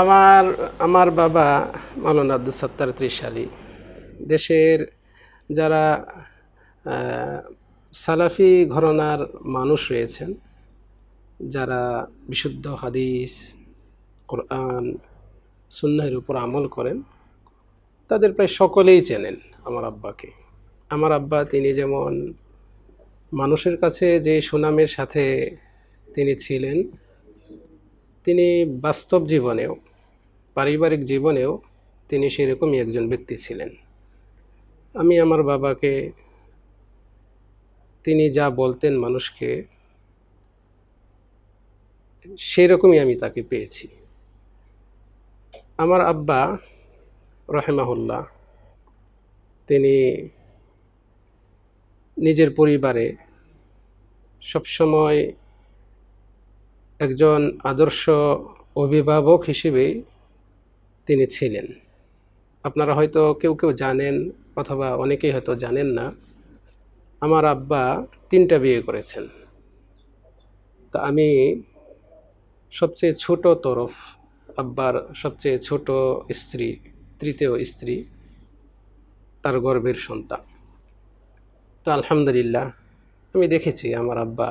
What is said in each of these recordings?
আমার আমার বাবা মাওলানা আব্দুল সত্তার ত্রিশালী। দেশের যারা সালাফি ঘরনার মানুষ রয়েছেন, যারা বিশুদ্ধ হাদিস, কোরআন, সুন্নাহের উপর আমল করেন, তাদের প্রায় সকলেই চেনেন আমার আব্বাকে। আমার আব্বা তিনি যেমন মানুষের কাছে যে সুনামের সাথে তিনি ছিলেন তিনি বাস্তব জীবনেও, পারিবারিক জীবনেও তিনি সেরকমই একজন ব্যক্তি ছিলেন। আমি আমার বাবাকে, তিনি যা বলতেন মানুষকে, সেরকমই আমি তাকে পেয়েছি। আমার আব্বা রহেমাহুল্লাহ, তিনি নিজের পরিবারে সবসময় একজন আদর্শ অভিভাবক হিসেবেই তিনি ছিলেন। আপনারা হয়তো কেউ কেউ জানেন অথবা অনেকেই হয়তো জানেন না, আমার আব্বা তিনটা বিয়ে করেছেন। তা আমি সবচেয়ে ছোট তরফ, আব্বার সবচেয়ে ছোট স্ত্রী, তৃতীয় স্ত্রী, তার গর্বের সন্তান। তো আলহামদুলিল্লাহ, আমি দেখেছি আমার আব্বা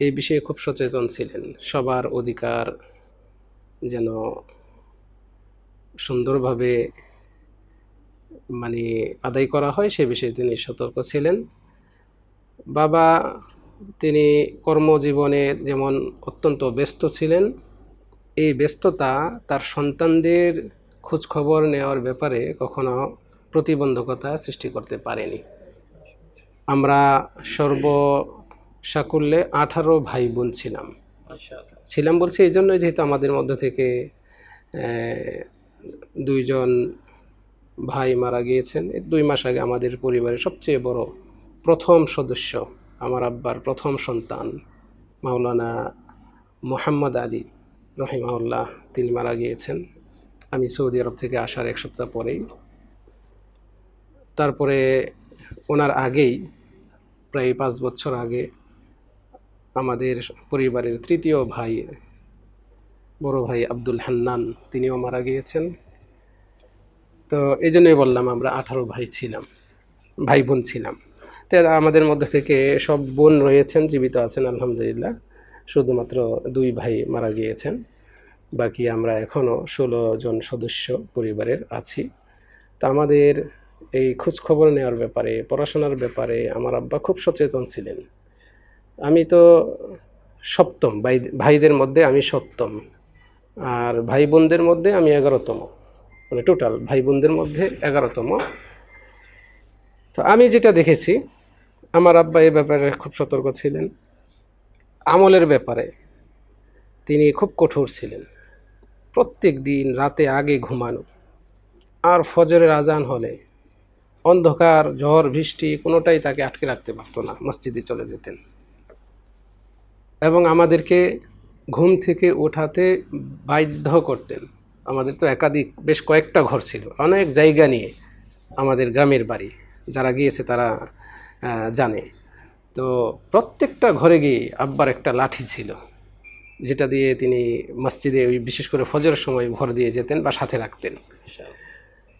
এই বিষয়ে খুব সচেতন ছিলেন। সবার অধিকার যেন সুন্দরভাবে মানে আদায় করা হয়, সে বিষয়ে তিনি সতর্ক ছিলেন। বাবা, তিনি কর্মজীবনে যেমন অত্যন্ত ব্যস্ত ছিলেন, এই ব্যস্ততা তার সন্তানদের খোঁজ খবর নেওয়ার ব্যাপারে কখনো প্রতিবন্ধকতা সৃষ্টি করতে পারেনি। আমরা সর্ব সাকুল্যে আঠারো ভাই বোন ছিলাম। ছিলাম বলছি এই জন্যই যেহেতু আমাদের মধ্য থেকে দুইজন ভাই মারা গিয়েছেন। এই দুই মাস আগে আমাদের পরিবারের সবচেয়ে বড় প্রথম সদস্য আমার আব্বার প্রথম সন্তান মাওলানা মোহাম্মদ আলী রহিমাউল্লাহ তিনি মারা গিয়েছেন। আমি সৌদি আরব থেকে আসার এক সপ্তাহ পরেই। তারপরে ওনার আগেই প্রায় পাঁচ বছর আগে আমাদের পরিবারের তৃতীয় ভাই, বড় ভাই আব্দুল হান্নান, তিনিও মারা গিয়েছেন। তো এই জন্যই বললাম আমরা আঠারো ভাই ছিলাম, ভাই বোন ছিলাম। তো আমাদের মধ্যে থেকে সব বোন রয়েছেন, জীবিত আছেন, আলহামদুলিল্লাহ। শুধুমাত্র দুই ভাই মারা গিয়েছেন। বাকি আমরা এখনও ষোলো জন সদস্য পরিবারের আছি। তা আমাদের এই খোঁজ খবর নেওয়ার ব্যাপারে, পড়াশোনার ব্যাপারে আমার আব্বা খুব সচেতন ছিলেন। আমি তো সপ্তম, ভাই ভাইদের মধ্যে আমি সপ্তম। আর ভাই বোনদের মধ্যে আমি এগারোতম। মানে টোটাল ভাই বোনদের মধ্যে এগারোতম। তো আমি যেটা দেখেছি, আমার আব্বা এ ব্যাপারে খুব সতর্ক ছিলেন। আমলের ব্যাপারে তিনি খুব কঠোর ছিলেন। প্রত্যেক দিন রাতে আগে ঘুমানো। আর ফজরের আজান হলে অন্ধকার, ঝড়, বৃষ্টি কোনোটাই তাকে আটকে রাখতে পারতো না, মসজিদে চলে যেতেন। এবং আমাদেরকে ঘুম থেকে ওঠাতে বাধ্য করতেন। আমাদের তো একাধিক, বেশ কয়েকটা ঘর ছিল, অনেক জায়গা নিয়ে আমাদের গ্রামের বাড়ি, যারা গিয়েছে তারা জানে। তো প্রত্যেকটা ঘরে গিয়ে আব্বার একটা লাঠি ছিল, যেটা দিয়ে তিনি মসজিদে ওই বিশেষ করে ফজরের সময় ভর দিয়ে যেতেন বা সাথে রাখতেন।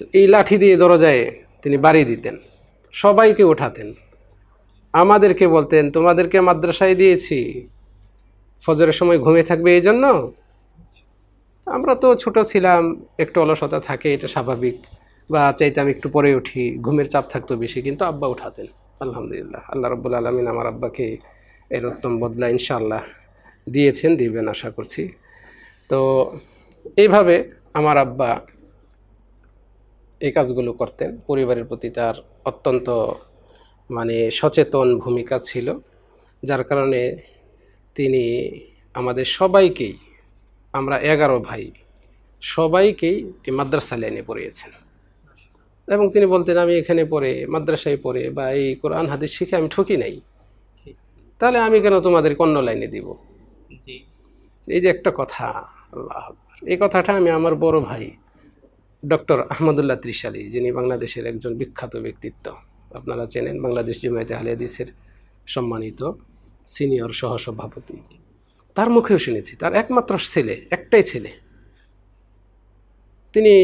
তো এই লাঠি দিয়ে দরজায় তিনি বাড়ি দিতেন, সবাইকে ওঠাতেন। আমাদেরকে বলতেন, তোমাদেরকে মাদ্রাসায় দিয়েছি ফজরের সময় ঘুমিয়ে থাকবে এই জন্য? আমরা তো ছোট ছিলাম, একটু অলসতা থাকে, এটা স্বাভাবিক। বা চাইতাম একটু পরে উঠি, ঘুমের চাপ থাকতো বেশি, কিন্তু আব্বা উঠাতেন, আলহামদুলিল্লাহ। আল্লাহ রব্বুল আলমিন আমার আব্বাকে এর উত্তম বদলা ইনশাল্লাহ দিয়েছেন, দিবেন আশা করছি। তো এইভাবে আমার আব্বা এই কাজগুলো করতেন, পরিবারের প্রতি তার অত্যন্ত মানে সচেতন ভূমিকা ছিল, যার কারণে তিনি আমাদের সবাইকেই আমরা এগারো ভাই সবাইকেই এই মাদ্রাসা লাইনে পড়িয়েছেন। এবং তিনি বলতেন আমি এখানে পড়ে মাদ্রাসায় পড়ে বা এই কোরআন হাদিস শিখে আমি ঠকি নাই। তাহলে আমি কেন তোমাদের অন্য লাইনে দিব? এই যে একটা কথা আল্লাহ এই কথাটা আমি আমার বড় ভাই ডক্টর আহমদুল্লাহ ত্রিশালী যিনি বাংলাদেশের একজন বিখ্যাত ব্যক্তিত্ব আপনারা চেনেন বাংলাদেশ জুমাইতে আলী হাদিসের সম্মানিত। সিনিয়র সহসভাপতি। তার মুখেও শুনেছি তার একমাত্র ছেলে একটাই ছেলে। তিনি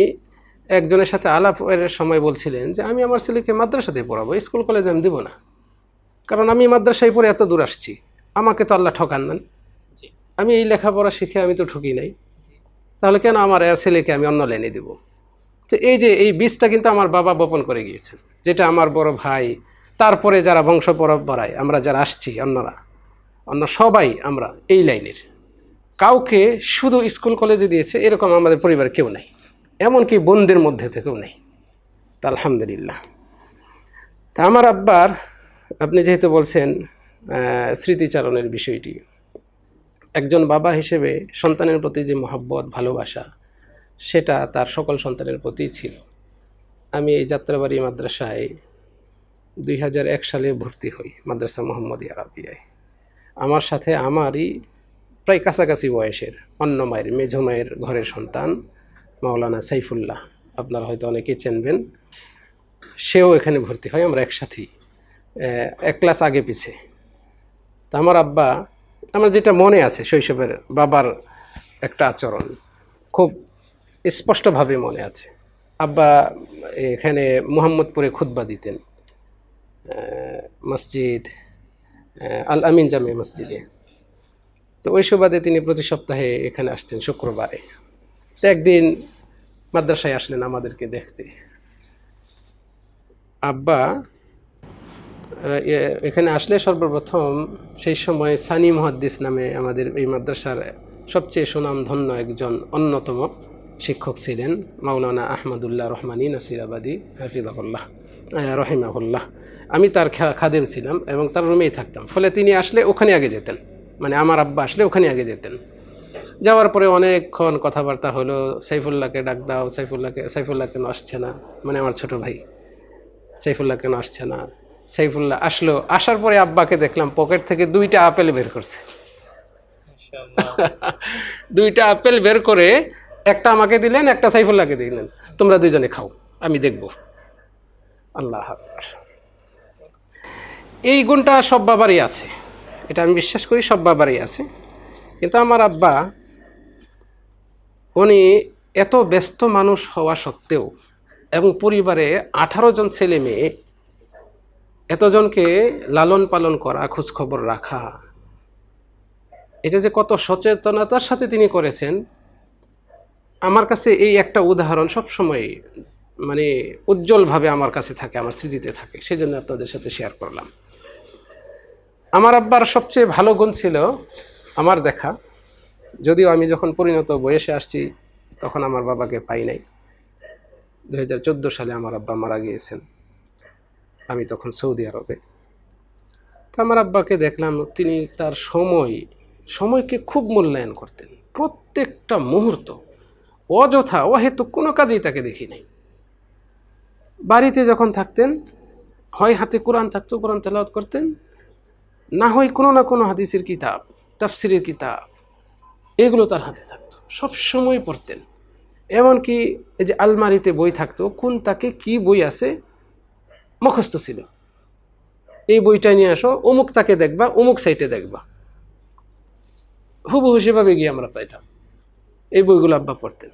একজনের সাথে আলাপের সময় বলছিলেন যে আমি আমার ছেলেকে মাদ্রাসাতে পড়াবো স্কুল কলেজে আমি দেবো না। কারণ আমি মাদ্রাসায় পড়ে এত দূর আসছি আমাকে তো আল্লাহ ঠকান নেন আমি এই লেখাপড়া শিখে আমি তো ঠকি নাই। তাহলে কেন আমার ছেলেকে আমি অন্য লাইনে দেব? তো এই যে এই বীজটা কিন্তু আমার বাবা বপন করে গিয়েছেন যেটা আমার বড় ভাই তারপরে যারা বংশ পরম্পরায় আমরা যারা আসছি অন্যরা। অন্য সবাই আমরা এই লাইনের। কাউকে শুধু স্কুল, কলেজে দিয়েছে, এরকম আমাদের পরিবার কেউ নাই। এমনকি বোনদের মধ্যে থেকেও নেই। তা আলহামদুলিল্লাহ। তা আমার আব্বার, আপনি যেহেতু বলছেন স্মৃতিচারণের বিষয়টি, একজন বাবা হিসেবে সন্তানের প্রতি যে মহাব্বত, ভালোবাসা, সেটা তার সকল সন্তানের প্রতিই ছিল। আমি এই যাত্রাবাড়ি মাদ্রাসায় দুই হাজার এক সালে ভর্তি হই, মাদ্রাসা মোহাম্মদ আরাবিয়ায় আমার সাথে আমারই প্রায় কাছাকাছি বয়সের, অন্য মায়ের, মেঝো মায়ের ঘরের সন্তান, মাওলানা সাইফুল্লাহ। আপনারা হয়তো অনেকেই চেনবেন। সেও এখানে ভর্তি হয়, আমরা একসাথেই এক ক্লাস আগে পিছে। তা আমার আব্বা, আমার যেটা মনে আছে শৈশবের বাবার একটা আচরণ, খুব স্পষ্টভাবে মনে আছে। আব্বা এখানে মোহাম্মদপুরে খুতবা দিতেন। মসজিদ আল আমিন জামে মসজিদে। তো ওই সুবাদে তিনি প্রতি সপ্তাহে এখানে আসতেন, শুক্রবারে। তো একদিন মাদ্রাসায় আসলেন আমাদেরকে দেখতে। আব্বা এখানে আসলে সর্বপ্রথম সেই সময় সানি মহাদ্দিস নামে আমাদের এই মাদ্রাসার সবচেয়ে সুনামধন্য একজন অন্যতম শিক্ষক ছিলেন, মাওলানা আহমদুল্লাহ রহমানী নাসিরাবাদী, হাফিজাহুল্লাহ রহিমাহুল্লাহ। আমি তার খাদেম ছিলাম এবং তার রুমেই থাকতাম। ফলে তিনি আসলে ওখানে আগে যেতেন। মানে আমার আব্বা আসলে ওখানে আগে যেতেন। যাওয়ার পরে অনেকক্ষণ কথাবার্তা হলো সাইফুল্লাহকে ডাক দাও সাইফুল্লাহকে সাইফুল্লাহ কেন আসছে না? মানে আমার ছোট ভাই। সাইফুল্লাহ কেন আসছে না? সাইফুল্লাহ আসলো আসার পরে আব্বাকে দেখলাম পকেট থেকে দুইটা আপেল বের করছে। দুইটা আপেল বের করে একটা আমাকে দিলেন একটা সাইফুল্লাহকে দিলেন। তোমরা দুইজনে খাও আমি দেখব। আল্লাহ আকবার। এই গুণটা সব বাবারই আছে। এটা আমি বিশ্বাস করি সব বাবারই আছে। কিন্তু আমার আব্বা, উনি এত ব্যস্ত মানুষ হওয়া সত্ত্বেও এবং পরিবারে আঠারো জন ছেলে মেয়ে, এতজনকে লালন পালন করা, খোঁজখবর রাখা, এটা যে কত সচেতনতার সাথে তিনি করেছেন, আমার কাছে এই একটা উদাহরণ সবসময় মানে উজ্জ্বলভাবে আমার কাছে থাকে, আমার স্মৃতিতে থাকে। সেই জন্য আপনাদের সাথে শেয়ার করলাম। আমার আব্বার সবচেয়ে ভালো গুণ ছিল আমার দেখা। যদিও আমি যখন পরিণত বয়সে আসছি, তখন আমার বাবাকে পাই নাই। দু হাজার চোদ্দ সালে আমার আব্বা মারা গিয়েছেন। আমি তখন সৌদি আরবে। তো আমার আব্বাকে দেখলাম, তিনি তার সময়, সময়কে খুব মূল্যায়ন করতেন। প্রত্যেকটা মুহূর্ত, অযথা, অহেতুক, কোনো কাজেই তাকে দেখি নাই। বাড়িতে যখন থাকতেন, হয় হাতে কোরআন থাকতো, কোরআন তেলাওয়াত করতেন না হয় কোনো না কোনো হাদিসের কিতাব, তাফসিরের কিতাব, এগুলো তার হাতে থাকতো। সব সময় পড়তেন। এমনকি এই যে আলমারিতে বই থাকতো, কোন তাকে কি বই আছে, মুখস্থ ছিল। এই বইটা নিয়ে আসো, অমুক তাকে দেখবা, অমুক সাইটে দেখবা। হুবহু সেভাবে গিয়ে আমরা পাইতাম। এই বইগুলো আব্বা পড়তেন।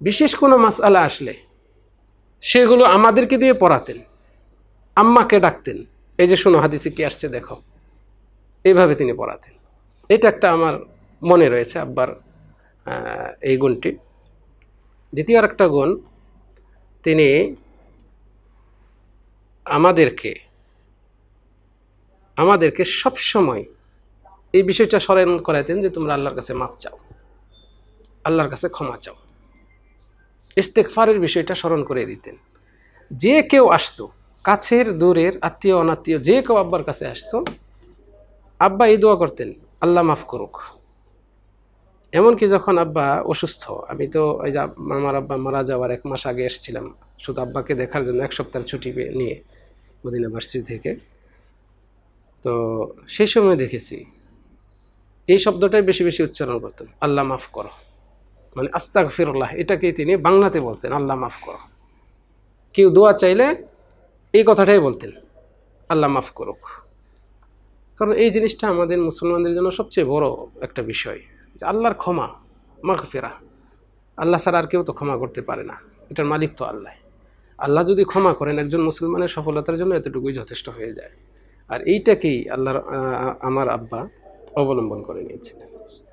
বিশেষ কোনো মাসআলা আসলে, সেগুলো আমাদেরকে দিয়ে পড়াতেন। আম্মাকে ডাকতেন। এই যে শোনো, হাদিসে কি আসছে দেখো। এইভাবে তিনি পড়াতেন। এটা একটা আমার মনে রয়েছে আব্বার এই গুণটি। দ্বিতীয় আরেকটা গুণ, তিনি আমাদেরকে আমাদেরকে সব সময় এই বিষয়টা স্মরণ করাতেন যে তোমরা আল্লাহর কাছে মাপ চাও, আল্লাহর কাছে ক্ষমা চাও। ইস্তেকফারের বিষয়টা স্মরণ করে দিতেন। যে কেউ আসতো, কাছের, দূরের, আত্মীয়, অনাত্মীয়, যে কেউ আব্বার কাছে আসতো আব্বা এই দোয়া করতেন, আল্লাহ মাফ করুক। এমনকি যখন আব্বা অসুস্থ, আমি তো ওই যে আমার আব্বা মারা যাওয়ার এক মাস আগে এসেছিলাম, শুধু আব্বাকে দেখার জন্য এক সপ্তাহের ছুটি নিয়ে মদিনা ভার্সিটি থেকে। তো সেই সময় দেখেছি, এই শব্দটাই বেশি বেশি উচ্চারণ করতেন, আল্লাহ মাফ করো। মানে আস্তাক ফিরুল্লাহ এটাকেই তিনি বাংলাতে বলতেন, আল্লাহ মাফ করো। কেউ দোয়া চাইলে এই কথাটাই বলতেন, আল্লাহ মাফ করুক। কারণ এই জিনিসটা আমাদের মুসলমানদের জন্য সবচেয়ে বড় একটা বিষয় যে আল্লাহর ক্ষমা মাগফিরা আল্লাহ ছাড়া আর কেউ তো ক্ষমা করতে পারে না। এটার মালিক তো আল্লাহ। আল্লাহ যদি ক্ষমা করেন একজন মুসলমানের সফলতার জন্য এতটুকুই যথেষ্ট হয়ে যায়। আর এইটাকেই আল্লাহর আমার আব্বা অবলম্বন করে নিয়েছিলেন।